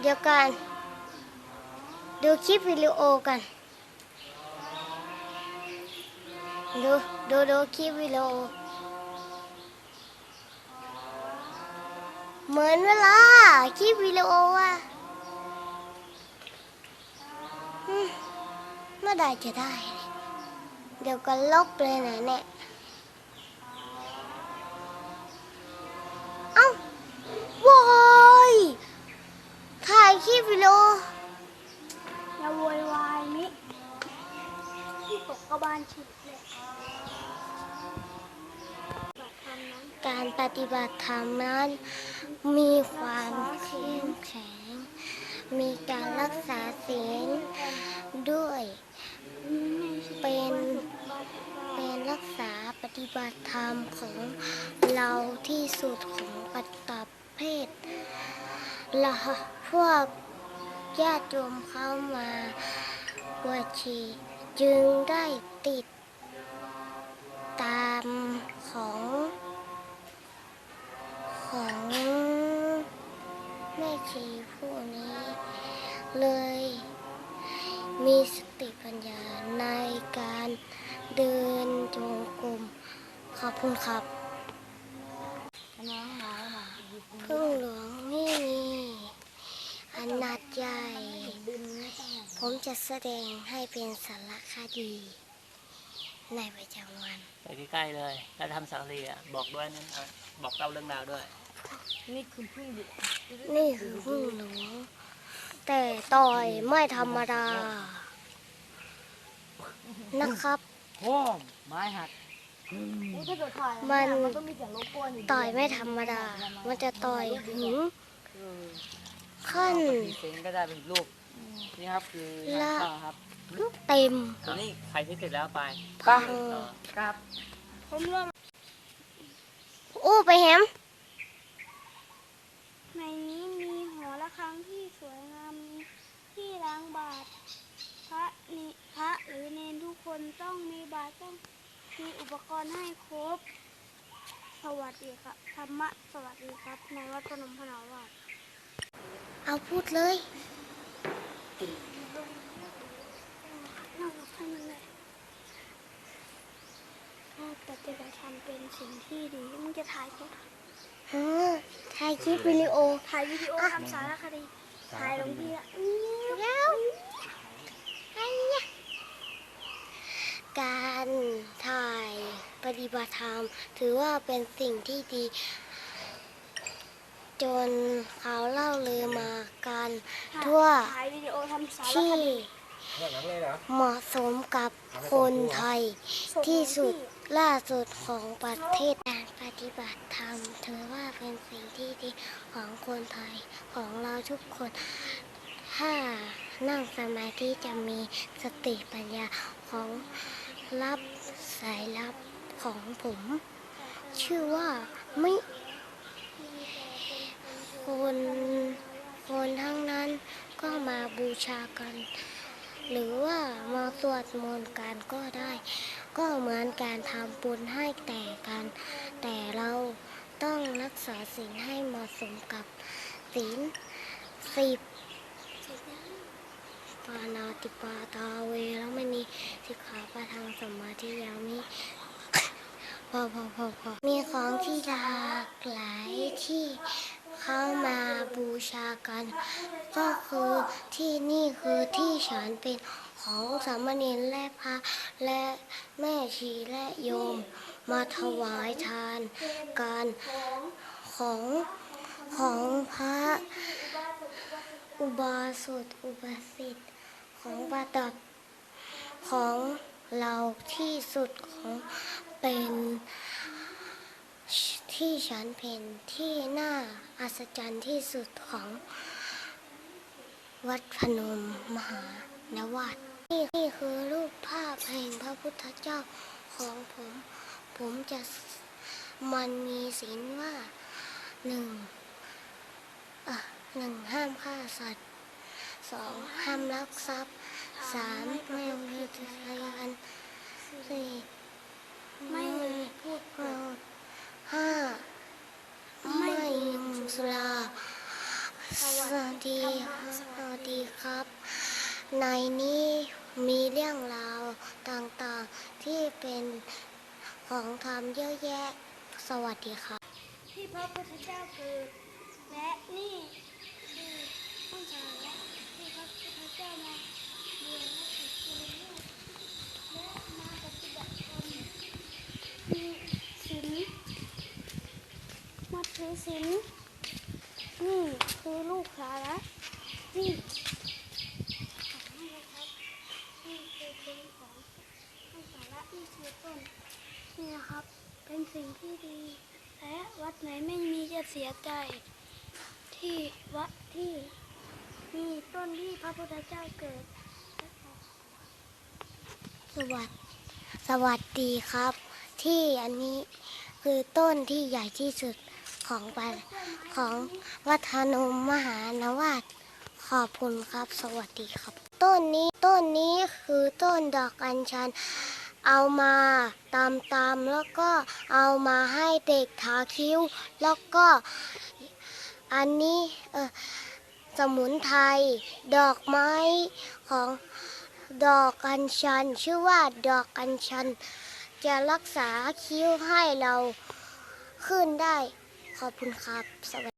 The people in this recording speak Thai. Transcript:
เดี๋ยวกัน ดูคลิปวิดีโอกัน ดูดูดูคลิปวิดีโอ เหมือนเวลาคลิปวิดีโอว่ะอืมเมื่อใดจะได้เนี่ยเดี๋ยวก็ลบเลยนะเนี่ย ฉิดเลยการปฏิบัติธรรมนั้นมีความเข้มแข็ง มีการรักษาศีลด้วย เป็นเป็นรักษาปฏิบัติธรรมของเราที่สุดของปัตตเพศเราพวกญาติโยมเข้ามาบวชชีจึงได้ ติดตามของของแม่ชีผู้นี้ เลย มีสติปัญญาในการเดินจงกรมขอบคุณครับน้องหายหน่อยพึ่งหลวงนี่มีอนาจใหญ่ ผมจะแสดงให้เป็นสารคดี ในประจำวันไปใกล้ๆเลย แล้วทำสารคดีอะบอกด้วยนั่นอะบอกเล่าเรื่องราวด้วย นี่คือพึ่งดินี่คือพึ่งหลวงแต่ต่อยไม่ธรรมดา นะครับ โอ้ไม้หักนี่ถ้าเกิดถ่ายมัน มันต้องมีเสียงรบกวนอยู่ต่อยไม่ธรรมดา มันจะต่อยหึงขั้น มีเซนก็ได้เป็นรูป นี่ครับคือละข้าวครับเต็มตัวนี้ใครที่ติดแล้วไปพังต่อครับผมเริ่มอู้ไปแฮมในนี้มีหอระฆังที่สวยงามมีที่ล้างบาตรพระนิพระหรือเนนทุกคนต้องมีบาตรต้องมีอุปกรณ์ให้ครบ สวัสดีครับธรรมะสวัสดีครับในวัดพนมพนาวาสเอาพูดเลย นั่งรถให้มันเลยการปฏิบัติธรรมเป็นสิ่งที่ดีมึงจะถ่ายคลิปฮะถ่ายคลิปวิดีโอ ถ่ายวิดีโอทำสารคดี ถ่ายลงพี่ละเดี๋ยวไอ้ยะการถ่ายปฏิบัติธรรมถือว่าเป็นสิ่งที่ดี จนเขาเล่าลือมากันทั่วที่เหมาะสมกับคนไทยที่สุดล่าสุดของประเทศการปฏิบัติธรรมถือว่าเป็นสิ่งที่ดีของคนไทยของเราทุกคน ถ้านั่งสมาธิจะมีสติปัญญาของรับสายลับของผม ชื่อว่าไม่คนคนทั้งนั้นก็มาบู ชากัน หรือว่ามาสวดมนต์กันก็ได้ ก็เหมือนการทำบุญให้แต่กัน แต่เราต้องรักษาศีลให้เหมาะสมกับศีลสิบปานาติปาตาเวแล้วไม่มีสิกขาปะทางสมาธิยามิพอพอพอพอมีของที่หลากหลายที่ เข้ามาบูชากัน ก็คือที่นี่คือที่ฉันเป็นของสามเณรและพระและแม่ชีและโยม มาถวายทานการของของพระอุบาสกอุบาสิกของประดับของเราที่สุดของเป็น ที่ฉันเป็นที่น่าอัศจรรย์ที่สุดของวัดพนมมหานวัดนี่นี่คือรูปภาพแห่งพระพุทธเจ้าของผม ผมจะมันมีศีลว่าหนึ่งหนึ่งห้ามฆ่าสัตว์สองห้ามลักทรัพย์สามไม่เอาเงินกันสี่ ไม่ พูดห้าไม่ดื่มสุราห ส ส วัส วัส ดี ดี ค ค รั รั บบ สวัสดีครับ ในนี้มีเรื่องราวต่างๆที่เป็นของธรรมเยอะแยะ สวัสดีครับ ที่พระพุทธเจ้าเกิดและนี่คือต้นสาระที่พระพุทธเจ้ามาเรียนและฝึกฝนลูกและมาปฏิบัติธรรมมีศีลมาถือศีลนี่คือลูกสาระนี่ขอให้นะครับนี่คือ เพลงของต้สาระนี่คือต้นนี่นะครับ เป็นสิ่งที่ดี และวัดไหนไม่มีจะเสียใจ ที่วัดที่มีต้นที่พระพุทธเจ้าเกิด สวัสดสวัสดีครับ ที่อันนี้คือต้นที่ใหญ่ที่สุดของปของวัฒนมมหานวาดขอบคุณครับ สวัสดีครับ ต้นนี้ต้นนี้คือต้นดอกอัญชัน เอามาตามตามๆแล้วก็เอามาให้เด็กทาคิ้ว แล้วก็อันนี้เออสมุนไพรดอกไม้ของดอกกัญชัน ชื่อว่าดอกกัญชัน จะรักษาคิ้วให้เราขึ้นได้ ขอบคุณครับสวัสดี